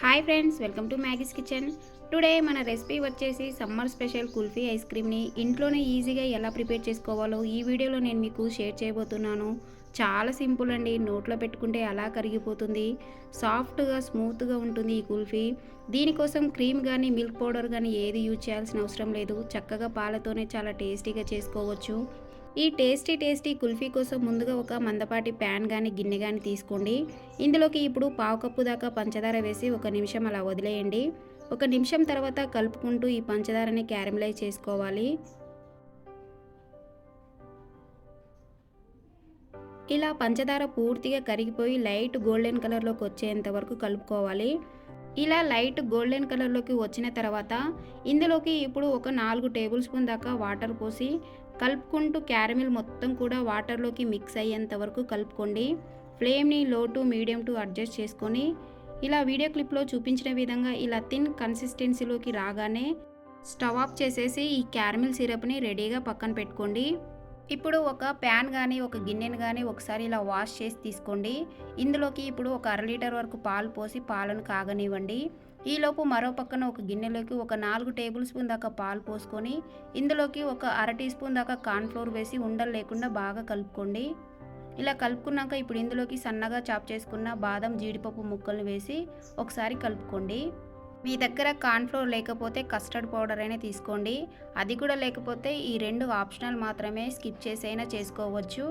Hi friends welcome to Maggie's kitchen. Today మన recipe వచ్చేసి summer special kulfi ice క్రీమ్ని ఇంట్లోనే ఈజీగా ఎలా ప్రిపేర్ చేసుకోవాలో ఈ వీడియోలో నేను మీకు షేర్ చేయబోతున్నాను. చాలా సింపుల్ అండి నోట్లో పెట్టుకుంటే అలా కరిగిపోతుంది. సాఫ్ట్గా స్మూత్గా ఉంటుంది ఈ కుల్ఫీ. దీనికోసం క్రీమ్ కానీ మిల్క్ పౌడర్ కానీ ఏది యూజ్ చేయాల్సిన అవసరం లేదు. చక్కగా పాలతోనే చాలా టేస్టీగా చేసుకోవచ్చు. ఈ టేస్టీ టేస్టీ కుల్ఫీ కోసం ముందుగా ఒక మందపాటి ప్యాన్ కానీ గిన్నె కానీ తీసుకోండి. ఇందులోకి ఇప్పుడు పావు కప్పు దాకా పంచదార వేసి ఒక నిమిషం అలా వదిలేయండి. ఒక నిమిషం తర్వాత కలుపుకుంటూ ఈ పంచదారని క్యారమలైజ్ చేసుకోవాలి. ఇలా పంచదార పూర్తిగా కరిగిపోయి లైట్ గోల్డెన్ కలర్లోకి వచ్చేంత వరకు కలుపుకోవాలి. ఇలా లైట్ గోల్డెన్ కలర్లోకి వచ్చిన తర్వాత ఇందులోకి ఇప్పుడు ఒక నాలుగు టేబుల్ స్పూన్ దాకా వాటర్ పోసి కలుపుకుంటూ క్యారమిల్ మొత్తం కూడా వాటర్లోకి మిక్స్ అయ్యేంత వరకు కలుపుకోండి. ఫ్లేమ్ని లో టు మీడియం టు అడ్జస్ట్ చేసుకొని ఇలా వీడియో క్లిప్లో చూపించిన విధంగా ఇలా థిన్ కన్సిస్టెన్సీలోకి రాగానే స్టవ్ ఆఫ్ చేసేసి ఈ క్యారమిల్ సిరప్ని రెడీగా పక్కన పెట్టుకోండి. ఇప్పుడు ఒక ప్యాన్ కానీ ఒక గిన్నెను కానీ ఒకసారి ఇలా వాష్ చేసి తీసుకోండి. ఇందులోకి ఇప్పుడు ఒక అర లీటర్ వరకు పాలు పోసి పాలను కాగనివ్వండి. ఈలోపు మరో పక్కన ఒక గిన్నెలోకి ఒక నాలుగు టేబుల్ స్పూన్ దాకా పాలు పోసుకొని ఇందులోకి ఒక అర టీ స్పూన్ దాకా కార్న్ఫ్లోర్ వేసి ఉండలు లేకుండా బాగా కలుపుకోండి. ఇలా కలుపుకున్నాక ఇప్పుడు ఇందులోకి సన్నగా చాప్ చేసుకున్న బాదం జీడిపప్పు ముక్కలు వేసి ఒకసారి కలుపుకోండి. మీ దగ్గర కార్న్ఫ్లోర్ లేకపోతే కస్టర్డ్ పౌడర్ అయినా తీసుకోండి. అది కూడా లేకపోతే ఈ రెండు ఆప్షనల్ మాత్రమే స్కిప్ చేసైనా చేసుకోవచ్చు.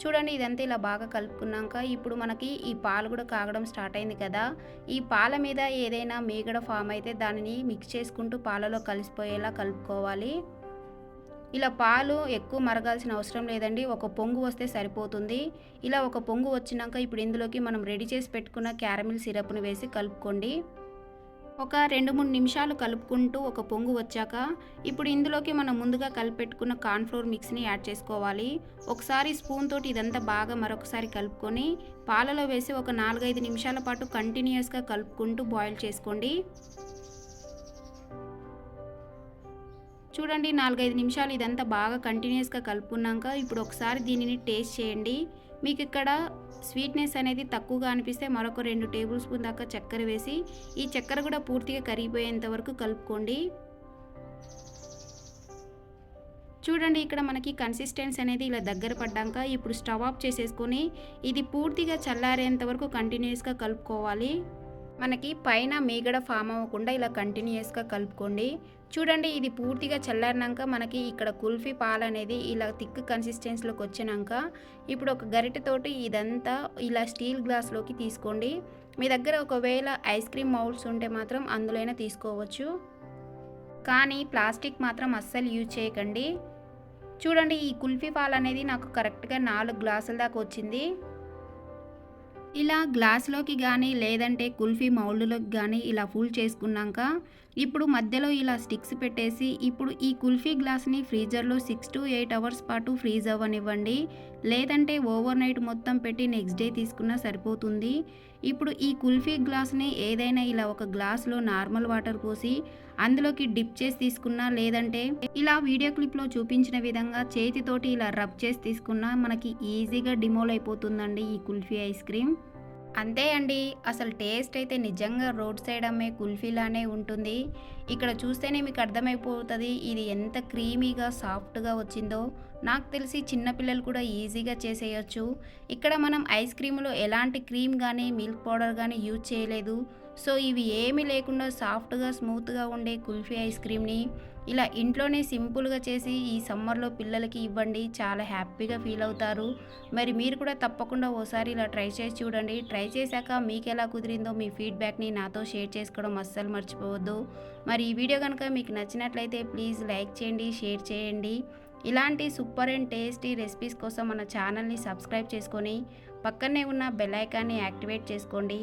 చూడండి ఇదంతా ఇలా బాగా కలుపుకున్నాక ఇప్పుడు మనకి ఈ పాలు కూడా కాగడం స్టార్ట్ అయింది కదా. ఈ పాల మీద ఏదైనా మీగడ ఫామ్ అయితే దానిని మిక్స్ చేసుకుంటూ పాలలో కలిసిపోయేలా కలుపుకోవాలి. ఇలా పాలు ఎక్కువ మరగాల్సిన అవసరం లేదండి. ఒక పొంగు వస్తే సరిపోతుంది. ఇలా ఒక పొంగు వచ్చినాక ఇప్పుడు ఇందులోకి మనం రెడీ చేసి పెట్టుకున్న క్యారమిల్ సిరప్ను వేసి కలుపుకోండి. ఒక రెండు మూడు నిమిషాలు కలుపుకుంటూ ఒక పొంగు వచ్చాక ఇప్పుడు ఇందులోకి మనం ముందుగా కలిపెట్టుకున్న కార్న్ఫ్లోర్ మిక్స్ని యాడ్ చేసుకోవాలి. ఒకసారి స్పూన్ తోటి ఇదంతా బాగా మరొకసారి కలుపుకొని పాలలో వేసి ఒక నాలుగైదు నిమిషాల పాటు కంటిన్యూస్గా కలుపుకుంటూ బాయిల్ చేసుకోండి. చూడండి నాలుగైదు నిమిషాలు ఇదంతా బాగా కంటిన్యూస్గా కలుపుకున్నాక ఇప్పుడు ఒకసారి దీనిని టేస్ట్ చేయండి. మీకు ఇక్కడ స్వీట్నెస్ అనేది తక్కువగా అనిపిస్తే మరొక రెండు టేబుల్ స్పూన్ దాకా చక్కెర వేసి ఈ చక్కెర కూడా పూర్తిగా కరిగిపోయేంత వరకు కలుపుకోండి. చూడండి ఇక్కడ మనకి కన్సిస్టెన్సీ అనేది ఇలా దగ్గర పడ్డాక ఇప్పుడు స్టవ్ ఆఫ్ చేసేసుకొని ఇది పూర్తిగా చల్లారేంత వరకు కంటిన్యూస్గా కలుపుకోవాలి. మనకి పైన మీగడ ఫామ్ అవ్వకుండా ఇలా కంటిన్యూస్గా కలుపుకోండి. చూడండి ఇది పూర్తిగా చల్లారినాక మనకి ఇక్కడ కుల్ఫీ పాలు అనేది ఇలా థిక్ కన్సిస్టెన్సీలోకి వచ్చినాక ఇప్పుడు ఒక గరిటెతోటి ఇదంతా ఇలా స్టీల్ గ్లాస్లోకి తీసుకోండి. మీ దగ్గర ఒకవేళ ఐస్ క్రీమ్ మౌల్డ్స్ ఉంటే మాత్రం అందులోనే తీసుకోవచ్చు. కానీ ప్లాస్టిక్ మాత్రం అస్సలు యూజ్ చేయకండి. చూడండి ఈ కుల్ఫీ పాలు అనేది నాకు కరెక్ట్గా నాలుగు గ్లాసుల దాకా వచ్చింది. ఇలా గ్లాస్లోకి కానీ లేదంటే కుల్ఫీ మౌల్డ్లోకి కానీ ఇలా ఫుల్ చేసుకున్నాక ఇప్పుడు మధ్యలో ఇలా స్టిక్స్ పెట్టేసి ఇప్పుడు ఈ కుల్ఫీ గ్లాస్ని ఫ్రీజర్లో సిక్స్ టు ఎయిట్ అవర్స్ పాటు ఫ్రీజ్ అవ్వనివ్వండి. లేదంటే ఓవర్ నైట్ మొత్తం పెట్టి నెక్స్ట్ డే తీసుకున్నా సరిపోతుంది. ఇప్పుడు ఈ కుల్ఫీ గ్లాస్ని ఏదైనా ఇలా ఒక గ్లాస్లో నార్మల్ వాటర్ పోసి అందులోకి డిప్ చేసి తీసుకున్నా లేదంటే ఇలా వీడియో క్లిప్లో చూపించిన విధంగా చేతితోటి ఇలా రబ్ చేసి తీసుకున్నా మనకి ఈజీగా డిమోల్ అయిపోతుందండి ఈ కుల్ఫీ ఐస్ క్రీమ్. అంతే అండి. అసలు టేస్ట్ అయితే నిజంగా రోడ్ సైడ్ అమ్మే కుల్ఫీలానే ఉంటుంది. ఇక్కడ చూస్తేనే మీకు అర్థమైపోతుంది ఇది ఎంత క్రీమీగా సాఫ్ట్గా వచ్చిందో. నాకు తెలిసి చిన్నపిల్లలు కూడా ఈజీగా చేసేయచ్చు. ఇక్కడ మనం ఐస్ క్రీమ్లో ఎలాంటి క్రీమ్ కానీ మిల్క్ పౌడర్ కానీ యూజ్ చేయలేదు. సో ఇవి ఏమీ లేకుండా సాఫ్ట్గా స్మూత్గా ఉండే కుల్ఫీ ఐస్ క్రీమ్ని ఇలా ఇంట్లోనే సింపుల్గా చేసి ఈ సమ్మర్లో పిల్లలకి ఇవ్వండి. చాలా హ్యాపీగా ఫీల్ అవుతారు. మరి మీరు కూడా తప్పకుండా ఓసారి ఇలా ట్రై చేసి చూడండి. ట్రై చేశాక మీకు ఎలా కుదిరిందో మీ ఫీడ్బ్యాక్ని నాతో షేర్ చేసుకోవడం అస్సలు మర్చిపోవద్దు. మరి ఈ వీడియో కనుక మీకు నచ్చినట్లయితే ప్లీజ్ లైక్ చేయండి షేర్ చేయండి. ఇలాంటి సూపర్ అండ్ టేస్టీ రెసిపీస్ కోసం మన ఛానల్ని సబ్స్క్రైబ్ చేసుకొని పక్కనే ఉన్న బెల్ ఐకాన్ని యాక్టివేట్ చేసుకోండి.